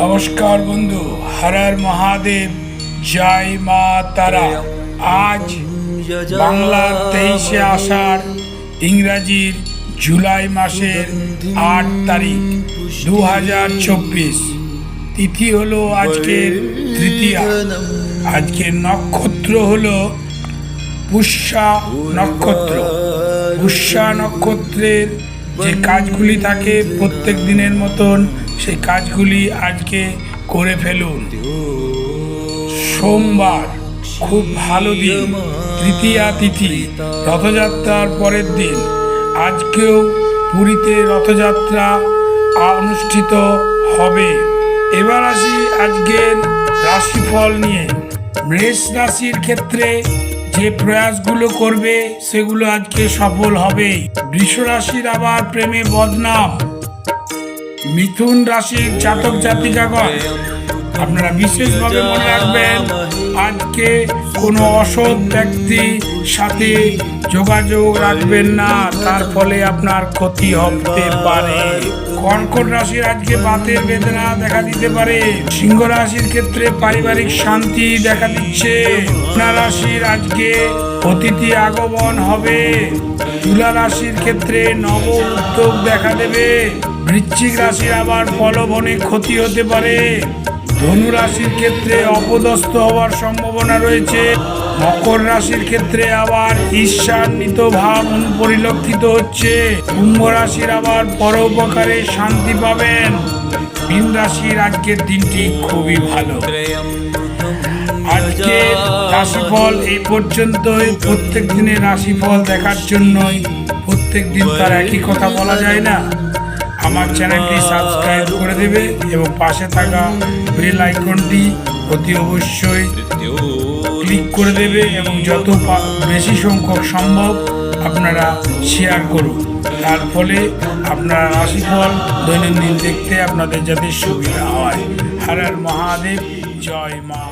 নমস্কার বন্ধু, হরার মহাদেব, জয় মা তারা। আজ বাংলার তেইশে আষাঢ়, ইংরাজির জুলাই মাসের আট তারিখ দু হাজার চব্বিশ। তিথি হলো আজকের তৃতীয়া। আজকের নক্ষত্র হলো পুষ্যা নক্ষত্র। পুষ্যা নক্ষত্রের যে কাজগুলি থাকে প্রত্যেক দিনের মতন সেই কাজগুলি আজকে করে ফেলুন। সোমবার, খুব ভালো দিন। তৃতীয়া তিথি, রথযাত্রার পরের দিন। আজকেও পুরীতে রথযাত্রা অনুষ্ঠিত হবে। এবার আসি আজকের রাশিফল নিয়ে। মেষ রাশির ক্ষেত্রে যে প্রয়াসগুলো করবে, সেগুলো আজকে সফল হবে। বৃষ রাশির আবার প্রেমে বদনাম। মিথুন রাশির জাতক জাতিকাগণ, আপনারা বিশেষভাবে মনে রাখবেন, আজকে কোনো অসৎ ব্যক্তি সাথে যোগাযোগ রাখবেন না, তার ফলে আপনার ক্ষতি হতে পারে। কর্কট রাশির আজকে বাতের বেদনা দেখা দিতে পারে। সিংহ রাশির ক্ষেত্রে পারিবারিক শান্তি দেখা দিচ্ছে। কন্যা রাশির আজকে অতিথি আগমন হবে। তুলা রাশির ক্ষেত্রে নব উদ্যোগ দেখা দেবে। বৃশ্চিক রাশির আবার ফলবনে ক্ষতি হতে পারে। ধনু রাশির ক্ষেত্রে অপদস্থ হওয়ার সম্ভাবনা রয়েছে। মকর রাশির ক্ষেত্রে আবার ঈর্ষান্বিত ভাব পরিলক্ষিত হচ্ছে। কুম্ভ রাশির আবার পরোপকারে শান্তি পাবেন। মীন রাশির আজকের দিনটি খুবই ভালো। আজকে রাশিফল এই পর্যন্তই। প্রত্যেক দিনের রাশিফল দেখার জন্যই প্রত্যেক দিন তার একই কথা বলা যায় না। আমার চ্যানেলটি সাবস্ক্রাইব করে দেবে এবং পাশে থাকা বেল আইকনটি অতি অবশ্যই ক্লিক করে দেবে এবং যত বেশি সংখ্যক সম্ভব আপনারা শেয়ার করুন। তার ফলে আপনার রাশিফল দৈনন্দিন দেখতে আপনাদের যাতে সুবিধা হয়। হর হর মহাদেব, জয় মা।